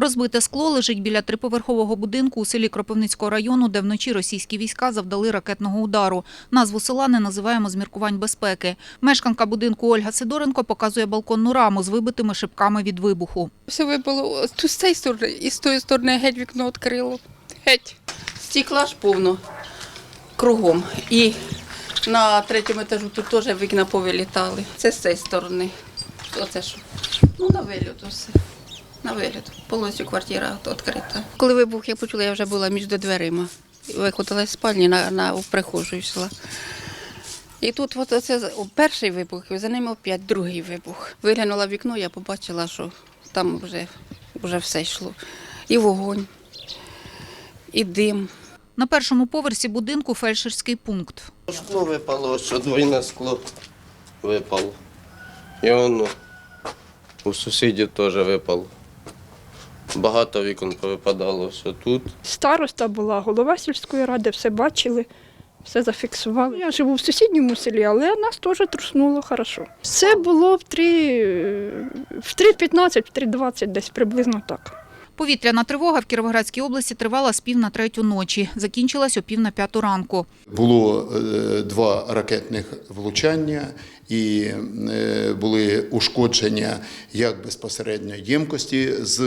Розбите скло лежить біля триповерхового будинку у селі Кропивницького району, де вночі російські війська завдали ракетного удару. Назву села не називаємо з міркувань безпеки. Мешканка будинку Ольга Сидоренко показує балконну раму з вибитими шибками від вибуху. Все вибило з цієї сторони і з тої сторони геть вікно відкрило. Геть. Стекла ж повно кругом. І на третьому етажу тут теж вікна повилітали. Це з цієї сторони. Оце що? Ну, на виліт усе. На виліт. Повністю квартира відкрита. Коли вибух я почула, я вже була між дверима. Виходила з спальні на, на прихожу йшла. І тут от оце перший вибух, і за ним опять другий вибух. Виглянула в вікно, я побачила, що там вже, вже все йшло. І вогонь, і дим. На першому поверсі будинку фельдшерський пункт. Шкло випало, що двойне скло випало. І воно у сусідів теж випало. Багато вікон повипадало, все тут. Староста була, голова сільської ради, все бачили, все зафіксували. Я живу в сусідньому селі, але нас теж труснуло хорошо. Це було в 3.15, в 3.20 десь приблизно так. Повітряна тривога в Кіровоградській області тривала з пів на третю ночі. Закінчилась о пів на п'яту ранку. Було е, два ракетних влучання і е, були ушкодження як безпосередньо ємкості з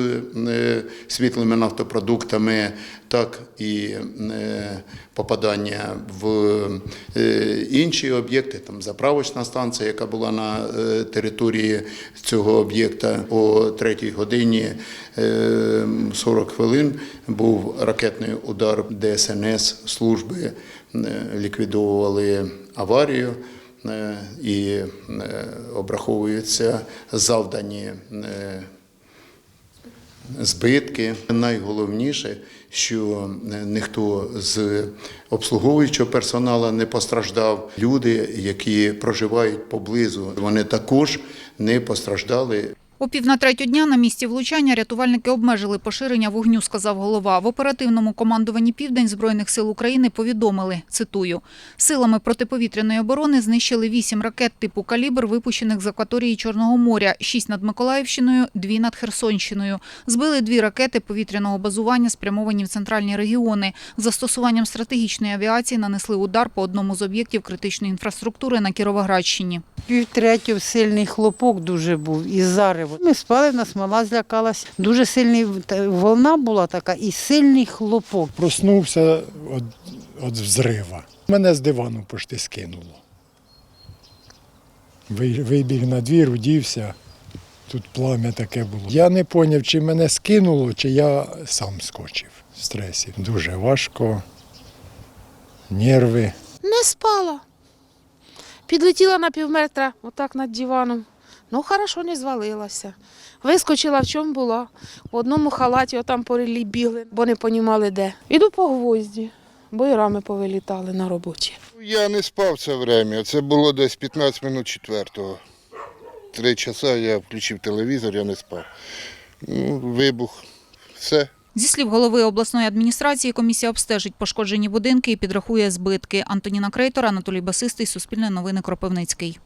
е, світлими нафтопродуктами, так і е, попадання в е, інші об'єкти, там заправочна станція, яка була на е, території цього об'єкта. О третій годині е, 40 хвилин був ракетний удар ДСНС служби ліквідовували аварію і обраховуються завдані збитки. Найголовніше, що ніхто з обслуговуючого персоналу не постраждав. Люди, які проживають поблизу, вони також не постраждали. О пів на третю дня на місці влучання рятувальники обмежили поширення вогню, сказав голова. В оперативному командуванні «Південь» Збройних сил України повідомили, цитую, «Силами протиповітряної оборони знищили вісім ракет типу «Калібр», випущених з акваторії Чорного моря, шість над Миколаївщиною, дві над Херсонщиною. Збили дві ракети повітряного базування, спрямовані в центральні регіони. Застосуванням стратегічної авіації нанесли удар по одному з об'єктів критичної інфраструктури на Кіровоградщині. Півтретю сильний хлопок дуже був і зарево. Ми спали, нас мала злякалась. Дуже сильний волна була така і сильний хлопок. Проснувся від, від взрива. Мене з дивану пошти скинуло. Вибіг на двір, удівся. Тут плам'я таке було. Я не зрозумів, чи мене скинуло, чи я сам скочив в стресі. Дуже важко, нерви. Не спала. Підлетіла на півметра, отак над диваном. Ну, хорошо, не звалилася. Вискочила, в чому була. В одному халаті отам по релі бігли, бо не понімали де. Іду по гвозді, бо і рами повилітали на роботі. Я не спав це время. Це було десь 15 минут четвертого. Три часа я включив телевізор, я не спав. Ну, вибух. Все. Зі слів голови обласної адміністрації, комісія обстежить пошкоджені будинки і підрахує збитки. Антоніна Крейтор, Анатолій Басистий, Суспільне новини Кропивницький.